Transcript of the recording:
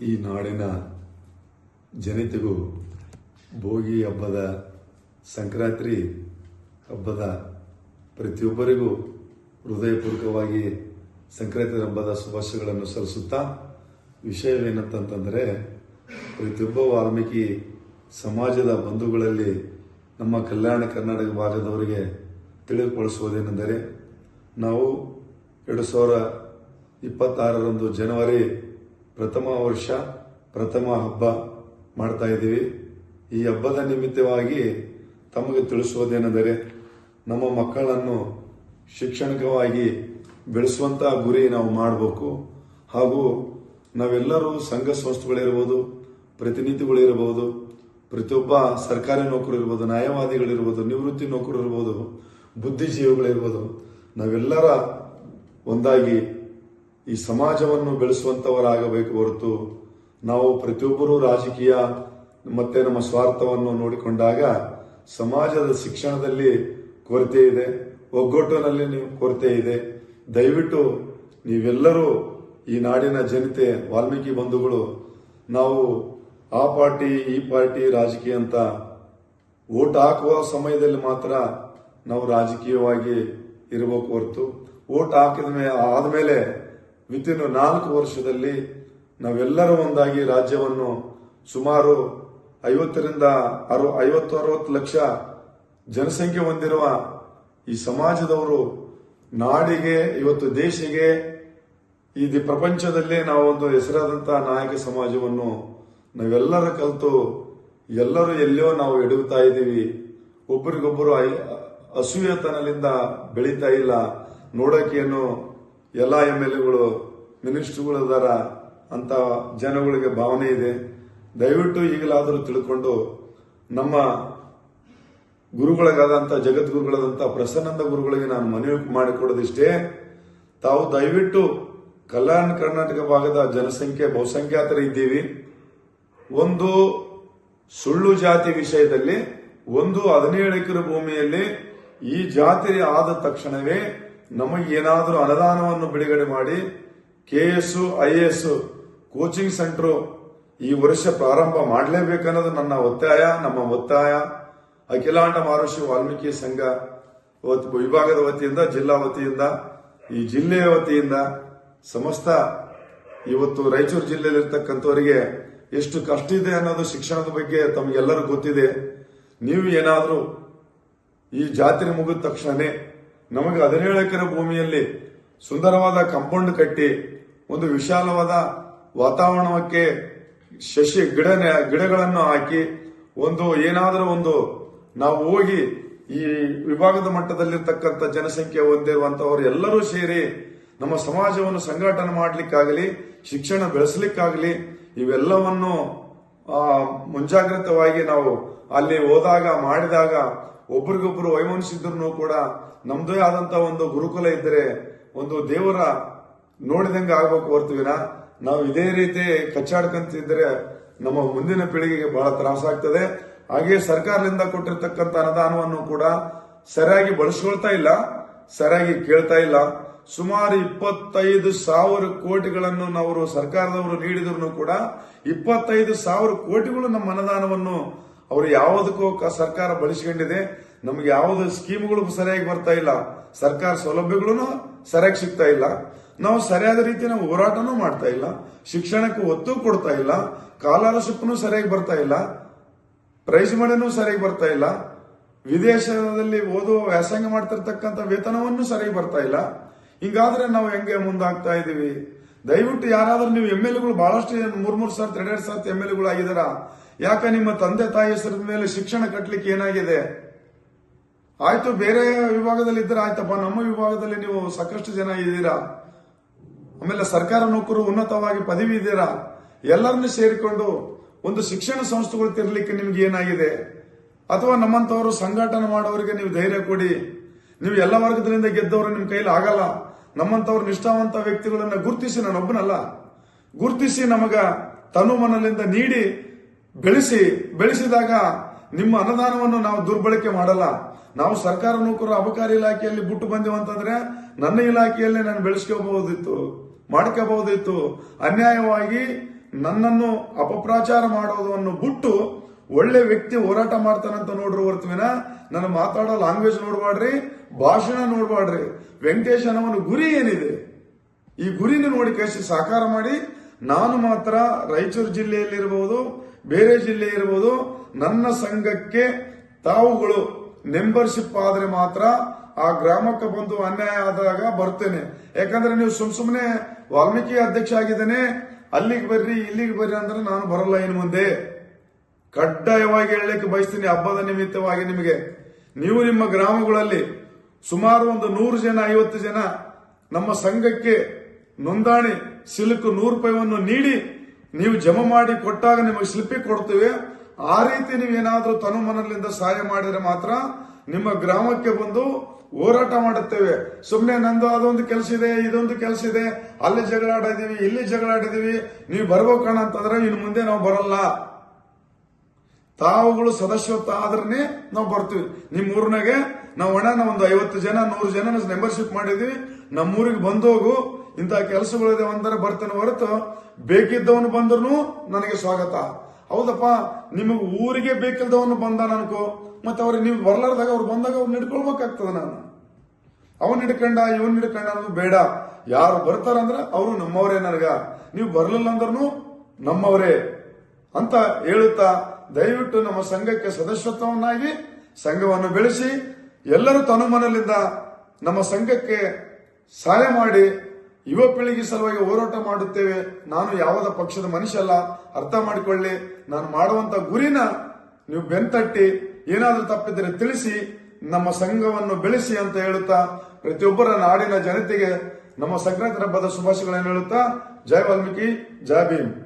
ಈ ನಾಡಿನ ಜನತೆಗೂ ಭೋಗಿ ಹಬ್ಬದ, ಸಂಕ್ರಾಂತಿ ಹಬ್ಬದ ಪ್ರತಿಯೊಬ್ಬರಿಗೂ ಹೃದಯಪೂರ್ವಕವಾಗಿ ಸಂಕ್ರಾಂತಿ ಹಬ್ಬದ ಶುಭಾಶಯಗಳನ್ನು ಸಲ್ಲಿಸುತ್ತಾ ವಿಷಯವೇನಂತಂತಂದರೆ, ಪ್ರತಿಯೊಬ್ಬ ವಾಲ್ಮೀಕಿ ಸಮಾಜದ ಬಂಧುಗಳಲ್ಲಿ ನಮ್ಮ ಕಲ್ಯಾಣ ಕರ್ನಾಟಕ ಭಾಗದವರಿಗೆ ತಿಳಿದುಕೊಳಿಸುವುದೇನೆಂದರೆ ನಾವು ಎರಡು ಸಾವಿರ ಇಪ್ಪತ್ತಾರರಂದು ಜನವರಿ ಪ್ರಥಮ ವರ್ಷ, ಪ್ರಥಮ ಹಬ್ಬ ಮಾಡ್ತಾ ಇದ್ದೀವಿ. ಈ ಹಬ್ಬದ ನಿಮಿತ್ತವಾಗಿ ತಮಗೆ ತಿಳಿಸುವುದೇನೆಂದರೆ, ನಮ್ಮ ಮಕ್ಕಳನ್ನು ಶಿಕ್ಷಣಿಕವಾಗಿ ಬೆಳೆಸುವಂಥ ಗುರಿ ನಾವು ಮಾಡಬೇಕು. ಹಾಗೂ ನಾವೆಲ್ಲರೂ ಸಂಘ ಸಂಸ್ಥೆಗಳಿರ್ಬೋದು ಪ್ರತಿನಿಧಿಗಳಿರ್ಬೋದು ಪ್ರತಿಯೊಬ್ಬ ಸರ್ಕಾರಿ ನೌಕರು ಇರ್ಬೋದು ನ್ಯಾಯವಾದಿಗಳಿರ್ಬೋದು ನಿವೃತ್ತಿ ನೌಕರು ಇರ್ಬೋದು ಬುದ್ಧಿಜೀವಿಗಳಿರ್ಬೋದು ನಾವೆಲ್ಲರ ಒಂದಾಗಿ ಈ ಸಮಾಜವನ್ನು ಬೆಳೆಸುವಂತವರಾಗಬೇಕು ಹೊರತು ನಾವು ಪ್ರತಿಯೊಬ್ಬರೂ ರಾಜಕೀಯ ಮತ್ತೆ ನಮ್ಮ ಸ್ವಾರ್ಥವನ್ನು ನೋಡಿಕೊಂಡಾಗ ಸಮಾಜದ ಶಿಕ್ಷಣದಲ್ಲಿ ಕೊರತೆ ಇದೆ, ಒಗ್ಗಟ್ಟಿನಲ್ಲಿ ನೀವು ಕೊರತೆ ಇದೆ. ದಯವಿಟ್ಟು ನೀವೆಲ್ಲರೂ ಈ ನಾಡಿನ ಜನತೆ, ವಾಲ್ಮೀಕಿ ಬಂಧುಗಳು, ನಾವು ಆ ಪಾರ್ಟಿ, ಈ ಪಾರ್ಟಿ ರಾಜಕೀಯ ಅಂತ ಓಟ್ ಹಾಕುವ ಸಮಯದಲ್ಲಿ ಮಾತ್ರ ನಾವು ರಾಜಕೀಯವಾಗಿ ಇರಬೇಕು ಹೊರತು. ಓಟ್ ಹಾಕಿದ ಮೇಲೆ ಆದಮೇಲೆ ವಿತಿನ್ ನಾಲ್ಕು ವರ್ಷದಲ್ಲಿ ನಾವೆಲ್ಲರೂ ಒಂದಾಗಿ ರಾಜ್ಯವನ್ನು ಸುಮಾರು ಐವತ್ತರಿಂದ ಅರು ಐವತ್ತು ಅರವತ್ತು ಲಕ್ಷ ಜನಸಂಖ್ಯೆ ಹೊಂದಿರುವ ಈ ಸಮಾಜದವರು ನಾಡಿಗೆ, ಇವತ್ತು ದೇಶಿಗೆ, ಈ ಪ್ರಪಂಚದಲ್ಲೇ ನಾವು ಒಂದು ಹೆಸರಾದಂತಹ ನಾಯಕ ಸಮಾಜವನ್ನು ನಾವೆಲ್ಲರೂ ಕಲಿತು ಎಲ್ಲರೂ ಎಲ್ಲೋ ನಾವು ಎಡುಗುತ್ತಾ ಇದ್ದೀವಿ. ಒಬ್ಬರಿಗೊಬ್ಬರು ಅಸೂಯತನದಿಂದ ಬೆಳೀತಾ ಇಲ್ಲ. ನೋಡೋಕೇನು ಎಲ್ಲ ಎಂ ಎಲ್ ಎಗಳು ಮಿನಿಸ್ಟರ್ಗಳು ಅದಾರ ಅಂತ ಜನಗಳಿಗೆ ಭಾವನೆ ಇದೆ. ದಯವಿಟ್ಟು ಈಗಲಾದರೂ ತಿಳ್ಕೊಂಡು ನಮ್ಮ ಗುರುಗಳಿಗಾದಂಥ ಜಗದ್ಗುರುಗಳಾದಂಥ ಪ್ರಸನ್ನಂದ ಗುರುಗಳಿಗೆ ನಾನು ಮನವಿ ಮಾಡಿಕೊಡೋದಿಷ್ಟೇ. ತಾವು ದಯವಿಟ್ಟು ಕಲ್ಯಾಣ ಕರ್ನಾಟಕ ಭಾಗದ ಜನಸಂಖ್ಯೆ ಬಹುಸಂಖ್ಯಾತರ ಇದ್ದೀವಿ. ಒಂದು ಸುಳ್ಳು ಜಾತಿ ವಿಷಯದಲ್ಲಿ, ಒಂದು ಹದಿನೇಳು ಎಕರೆ ಭೂಮಿಯಲ್ಲಿ ಈ ಜಾತಿ ಆದ ತಕ್ಷಣವೇ ನಮಗೇನಾದರೂ ಅನುದಾನವನ್ನು ಬಿಡುಗಡೆ ಮಾಡಿ K S I S coaching centre ಈ ವರ್ಷ ಪ್ರಾರಂಭ ಮಾಡಲೇಬೇಕನ್ನೋದು ನನ್ನ ಒತ್ತಾಯ, ನಮ್ಮ ಒತ್ತಾಯ. ಅಖಿಲಾಂಡ ಮಹರ್ಷಿ ವಾಲ್ಮೀಕಿ ಸಂಘ ವಿಭಾಗದ ವತಿಯಿಂದ, ಜಿಲ್ಲಾ ವತಿಯಿಂದ, ಈ ಜಿಲ್ಲೆಯ ವತಿಯಿಂದ ಸಮಸ್ತ ಇವತ್ತು ರಾಯಚೂರು ಜಿಲ್ಲೆಯಲ್ಲಿರ್ತಕ್ಕಂಥವರಿಗೆ ಎಷ್ಟು ಕಷ್ಟ ಇದೆ ಅನ್ನೋದು ಶಿಕ್ಷಣದ ಬಗ್ಗೆ ತಮಗೆಲ್ಲರೂ ಗೊತ್ತಿದೆ. ನೀವು ಏನಾದರೂ ಈ ಜಾತ್ರೆ ಮುಗಿದ ತಕ್ಷಣನೇ ನಮಗೆ ಹದಿನೇಳು ಎಕರೆ ಭೂಮಿಯಲ್ಲಿ ಸುಂದರವಾದ ಕಾಂಪೌಂಡ್ ಕಟ್ಟಿ, ಒಂದು ವಿಶಾಲವಾದ ವಾತಾವರಣಕ್ಕೆ ಶಶಿ ಗಿಡ ಗಿಡಗಳನ್ನು ಹಾಕಿ, ಒಂದು ಏನಾದರೂ ಒಂದು ನಾವು ಹೋಗಿ ಈ ವಿಭಾಗದ ಮಟ್ಟದಲ್ಲಿರ್ತಕ್ಕಂಥ ಜನಸಂಖ್ಯೆ ಹೊಂದಿರುವಂತವರು ಎಲ್ಲರೂ ಸೇರಿ ನಮ್ಮ ಸಮಾಜವನ್ನು ಸಂಘಟನೆ ಮಾಡಲಿಕ್ಕಾಗಲಿ, ಶಿಕ್ಷಣ ಬೆಳೆಸಲಿಕ್ಕಾಗಲಿ, ಇವೆಲ್ಲವನ್ನು ಮುಂಜಾಗ್ರತವಾಗಿ ನಾವು ಅಲ್ಲಿ ಹೋದಾಗ, ಮಾಡಿದಾಗ ಒಬ್ರಿಗೊಬ್ರು ವೈಮನಸಿದ್ರು ಕೂಡ ನಮ್ದೇ ಆದಂತ ಒಂದು ಗುರುಕುಲ ಇದ್ದರೆ ಒಂದು ದೇವರ ನೋಡಿದಂಗೆ ಆಗ್ಬೇಕು ಹೊರ್ತೀವಿನ? ನಾವು ಇದೇ ರೀತಿ ಕಚ್ಚಾಡ್ಕಂತಿದ್ರೆ ನಮ್ಮ ಮುಂದಿನ ಪೀಳಿಗೆಗೆ ಬಹಳ ತ್ರಾಸಾಗ್ತದೆ. ಹಾಗೆ ಸರ್ಕಾರದಿಂದ ಕೊಟ್ಟಿರ್ತಕ್ಕಂಥ ಅನುದಾನವನ್ನು ಕೂಡ ಸರಿಯಾಗಿ ಬಳಸ್ಕೊಳ್ತಾ ಇಲ್ಲ, ಸರಿಯಾಗಿ ಕೇಳ್ತಾ ಇಲ್ಲ. ಸುಮಾರು ಇಪ್ಪತ್ತೈದು ಸಾವಿರ ಕೋಟಿಗಳನ್ನು ನಾವು ಸರ್ಕಾರದವರು ನೀಡಿದ್ರು ಕೂಡ ಇಪ್ಪತ್ತೈದು ಸಾವಿರ ಕೋಟಿಗಳು ನಮ್ಮ ಅನುದಾನವನ್ನು ಅವರು ಯಾವುದಕ್ಕೂ ಸರ್ಕಾರ ಬಳಸ್ಕೊಂಡಿದೆ. ನಮ್ಗೆ ಯಾವುದು ಸ್ಕೀಮ್ಗಳು ಸರಿಯಾಗಿ ಬರ್ತಾ ಇಲ್ಲ, ಸರ್ಕಾರ ಸೌಲಭ್ಯಗಳು ಸರಿಯಾಗಿ ಸಿಗ್ತಾ ಇಲ್ಲ, ನಾವು ಸರಿಯಾದ ರೀತಿ ನಾವು ಹೋರಾಟನೂ ಮಾಡ್ತಾ ಇಲ್ಲ, ಶಿಕ್ಷಣಕ್ಕೆ ಒತ್ತು ಕೊಡ್ತಾ ಇಲ್ಲ ಸ್ಕಾಲರ್ಶಿಪ್ನು ಸರಿಯಾಗಿ ಬರ್ತಾ ಇಲ್ಲ, ಪ್ರೈಸ್ ಮಣಿನೂ ಸರಿಯಾಗಿ ಬರ್ತಾ ಇಲ್ಲ, ವಿದೇಶದಲ್ಲಿ ಓದುವ ವ್ಯಾಸಂಗ ಮಾಡ್ತಿರ್ತಕ್ಕಂಥ ವೇತನವನ್ನು ಸರಿಯಾಗಿ ಬರ್ತಾ ಇಲ್ಲ. ಹಿಂಗಾದ್ರೆ ನಾವು ಹೆಂಗೆ ಮುಂದಾಗ್ತಾ ಇದೀವಿ ದಯವಿಟ್ಟು ಯಾರಾದ್ರೂ ನೀವು ಎಂ ಎಲ್ ಎಗಳು ಬಹಳಷ್ಟು ಮೂರ್ ಮೂರ್ ಸಾವಿರ ಎರಡೆರಡು ಸಾವಿರದ ಎಂ ಎಲ್ ಎಗಳು ಆಗಿದಾರ ಯಾಕೆ ನಿಮ್ಮ ತಂದೆ ತಾಯಿ ಹೆಸರದ ಮೇಲೆ ಶಿಕ್ಷಣ ಕಟ್ಟಲಿಕ್ಕೆ ಏನಾಗಿದೆ? ಆಯ್ತು, ಬೇರೆ ವಿಭಾಗದಲ್ಲಿ ಇದ್ರೆ ಆಯ್ತಪ್ಪ, ನಮ್ಮ ವಿಭಾಗದಲ್ಲಿ ನೀವು ಸಾಕಷ್ಟು ಜನ ಇದ್ದೀರಾ? ಆಮೇಲೆ ಸರ್ಕಾರ ನೌಕರು ಉನ್ನತವಾಗಿ ಪದವಿ ಇದ್ದೀರಾ? ಎಲ್ಲರನ್ನೂ ಸೇರಿಕೊಂಡು ಒಂದು ಶಿಕ್ಷಣ ಸಂಸ್ಥೆಗಳು ತಿರ್ಲಿಕ್ಕೆ ನಿಮ್ಗೆ ಏನಾಗಿದೆ? ಅಥವಾ ನಮ್ಮಂತವರು ಸಂಘಟನೆ ಮಾಡೋರಿಗೆ ನೀವು ಧೈರ್ಯ ಕೊಡಿ. ನೀವು ಎಲ್ಲ ವರ್ಗದಿಂದ ಗೆದ್ದವರು ನಿಮ್ಮ ಕೈಲಿ ಆಗಲ್ಲ. ನಮ್ಮಂತವ್ರು ನಿಷ್ಠಾವಂತ ವ್ಯಕ್ತಿಗಳನ್ನ ಗುರುತಿಸಿ ನಾನೊಬ್ಬನಲ್ಲ ಗುರುತಿಸಿ ನಮಗ ತನು ಮನಲಿಂದ ನೀಡಿ, ಬೆಳೆಸಿ, ಬೆಳೆಸಿದಾಗ ನಿಮ್ಮ ಅನುದಾನವನ್ನು ನಾವು ದುರ್ಬಳಕೆ ಮಾಡಲ್ಲ. ನಾವು ಸರ್ಕಾರ ನೌಕರರು ಅಬಕಾರಿ ಇಲಾಖೆಯಲ್ಲಿ ಬಿಟ್ಟು ಬಂದೆವು ಅಂತಂದ್ರೆ ನನ್ನ ಇಲಾಖೆಯಲ್ಲೇ ನಾನು ಬೆಳೆಸ್ಕೋಬಹುದಿತ್ತು, ಮಾಡ್ಕೋಬಹುದಿತ್ತು. ಅನ್ಯಾಯವಾಗಿ ನನ್ನನ್ನು ಅಪಪ್ರಚಾರ ಮಾಡೋದನ್ನು ಬಿಟ್ಟು ಒಳ್ಳೆ ವ್ಯಕ್ತಿ ಹೋರಾಟ ಮಾಡ್ತಾನಂತ ನೋಡ್ರಿ ಹೊರತುವಿನ ನನ್ನ ಮಾತಾಡೋ ಲ್ಯಾಂಗ್ವೇಜ್ ನೋಡ್ಬಾಡ್ರಿ ಭಾಷಣ ನೋಡ್ಬಾಡ್ರಿ ವೆಂಕಟೇಶ್ ಗುರಿ ಏನಿದೆ? ಈ ಗುರಿನ ನೋಡಿ ಕಳಿಸಿ ಸಾಕಾರ ಮಾಡಿ ನಾನು ಮಾತ್ರ ರಾಯಚೂರು ಜಿಲ್ಲೆಯಲ್ಲಿರಬಹುದು, ಬೇರೆ ಜಿಲ್ಲೆ ಇರಬಹುದು ನನ್ನ ಸಂಘಕ್ಕೆ ತಾವುಗಳು ಮೆಂಬರ್ಶಿಪ್ ಆದ್ರೆ ಮಾತ್ರ ಆ ಗ್ರಾಮಕ್ಕೆ ಬಂದು ಅನ್ಯಾಯ ಆದಾಗ ಬರ್ತೇನೆ. ಯಾಕಂದ್ರೆ ನೀವು ಸುಮ್ ಸುಮ್ಮನೆ ವಾಲ್ಮೀಕಿ ಅಧ್ಯಕ್ಷ ಆಗಿದ್ದೇನೆ, ಅಲ್ಲಿಗೆ ಬರ್ರಿ, ಇಲ್ಲಿಗೆ ಬರ್ರಿ ಅಂದ್ರೆ ನಾನು ಬರಲ್ಲ ಇನ್ನು ಮುಂದೆ. ಕಡ್ಡಾಯವಾಗಿ ಹೇಳಲಿಕ್ಕೆ ಬಯಸ್ತೀನಿ ಹಬ್ಬದ ನಿಮಿತ್ತವಾಗಿ ನಿಮಗೆ. ನೀವು ನಿಮ್ಮ ಗ್ರಾಮಗಳಲ್ಲಿ ಸುಮಾರು ಒಂದು ನೂರು ಜನ, ಐವತ್ತು ಜನ ನಮ್ಮ ಸಂಘಕ್ಕೆ ನೋಂದಣಿ ಸಿಲುಕು ನೂರು ರೂಪಾಯಿಯನ್ನು ನೀಡಿ ನೀವು ಜಮಾ ಮಾಡಿ ಕೊಟ್ಟಾಗ ನಿಮಗೆ ಸ್ಲಿಪ್ಪಿ ಕೊಡ್ತೇವೆ. ಆ ರೀತಿ ನೀವೇನಾದ್ರೂ ತನು ಮನಲಿಂದ ಸಹಾಯ ಮಾಡಿದ್ರೆ ಮಾತ್ರ ನಿಮ್ಮ ಗ್ರಾಮಕ್ಕೆ ಬಂದು ಹೋರಾಟ ಮಾಡುತ್ತೇವೆ. ಸುಮ್ಮನೆ ನಂದು ಅದೊಂದು ಕೆಲಸ ಇದೆ, ಇದೊಂದು ಕೆಲಸ ಇದೆ. ಅಲ್ಲಿ ಜಗಳ ಆಡಿದೀವಿ, ಇಲ್ಲಿ ಜಗಳ ಆಡಿದೀವಿ. ನೀವು ಬರ್ಬೇಕಣ ಅಂತಂದ್ರೆ ಇನ್ನು ಮುಂದೆ ನಾವು ಬರಲ್ಲ. ತಾವುಗಳು ಸದಸ್ಯತ್ವ ಆದ್ರೆ ನಾವು ಬರ್ತೀವಿ. ನಿಮ್ಮ ಊರ್ನಾಗೆ ನಾವು ಒಣ ಒಂದು ಐವತ್ತು ಜನ, ನೂರು ಜನ ಮೆಂಬರ್ಶಿಪ್ ಮಾಡಿದೀವಿ. ನಮ್ಮ ಊರಿಗೆ ಬಂದೋಗು ಇಂಥ ಕೆಲಸಗಳಿದೆ ಅಂದ್ರೆ ಬರ್ತೇನೆ ಹೊರತು ಬೇಕಿದ್ದವನು ಬಂದ್ರು ನನಗೆ ಸ್ವಾಗತ. ಹೌದಪ್ಪ, ನಿಮಗೆ ಊರಿಗೆ ಬೇಕಿಲ್ದವನು ಬಂದ ನನಕೋ ಮತ್ತೆ ಅವ್ರಿಗೆ ನೀವು ಬರ್ಲಾರ್ದಾಗ ಅವ್ರು ಬಂದಾಗ ಅವ್ರು ಹಿಡ್ಕೊಳ್ಬೇಕಾಗ್ತದ ನಾನು. ಅವನ್ ಹಿಡ್ಕಂಡ, ಇವನ್ ಹಿಡ್ಕಂಡ ಅನ್ನೋದು ಬೇಡ. ಯಾರು ಬರ್ತಾರಂದ್ರ ಅವರು ನಮ್ಮವರೇ ನನಗ. ನೀವು ಬರ್ಲಿಲ್ಲ ಅಂದ್ರೂ ನಮ್ಮವರೇ ಅಂತ ಹೇಳುತ್ತಾ ದಯವಿಟ್ಟು ನಮ್ಮ ಸಂಘಕ್ಕೆ ಸದಸ್ಯತ್ವವನ್ನಾಗಿ, ಸಂಘವನ್ನು ಬೆಳೆಸಿ, ಎಲ್ಲರೂ ತನುಮನಲಿಂದ ನಮ್ಮ ಸಂಘಕ್ಕೆ ಸಹಾಯ ಮಾಡಿ ಯುವ ಪೀಳಿಗೆ ಸಲುವಾಗಿ ಹೋರಾಟ ಮಾಡುತ್ತೇವೆ. ನಾನು ಯಾವುದ ಪಕ್ಷದ ಮನುಷ್ಯ ಅಲ್ಲ. ಅರ್ಥ ಮಾಡಿಕೊಳ್ಳಿ. ನಾನು ಮಾಡುವಂತ ಗುರಿನ ನೀವು ಬೆಂತಟ್ಟಿ, ಏನಾದರೂ ತಪ್ಪಿದ್ರೆ ತಿಳಿಸಿ, ನಮ್ಮ ಸಂಘವನ್ನು ಬೆಳೆಸಿ ಅಂತ ಹೇಳುತ್ತಾ, ಪ್ರತಿಯೊಬ್ಬರ ನಾಡಿನ ಜನತೆಗೆ ನಮ್ಮ ಸಂಕ್ರಾಂತಿ ಹಬ್ಬದ ಶುಭಾಶಯಗಳನ್ನು ಹೇಳುತ್ತಾ ಜಯ ವಾಲ್ಮೀಕಿ ಜಯ ಭೀಮ್.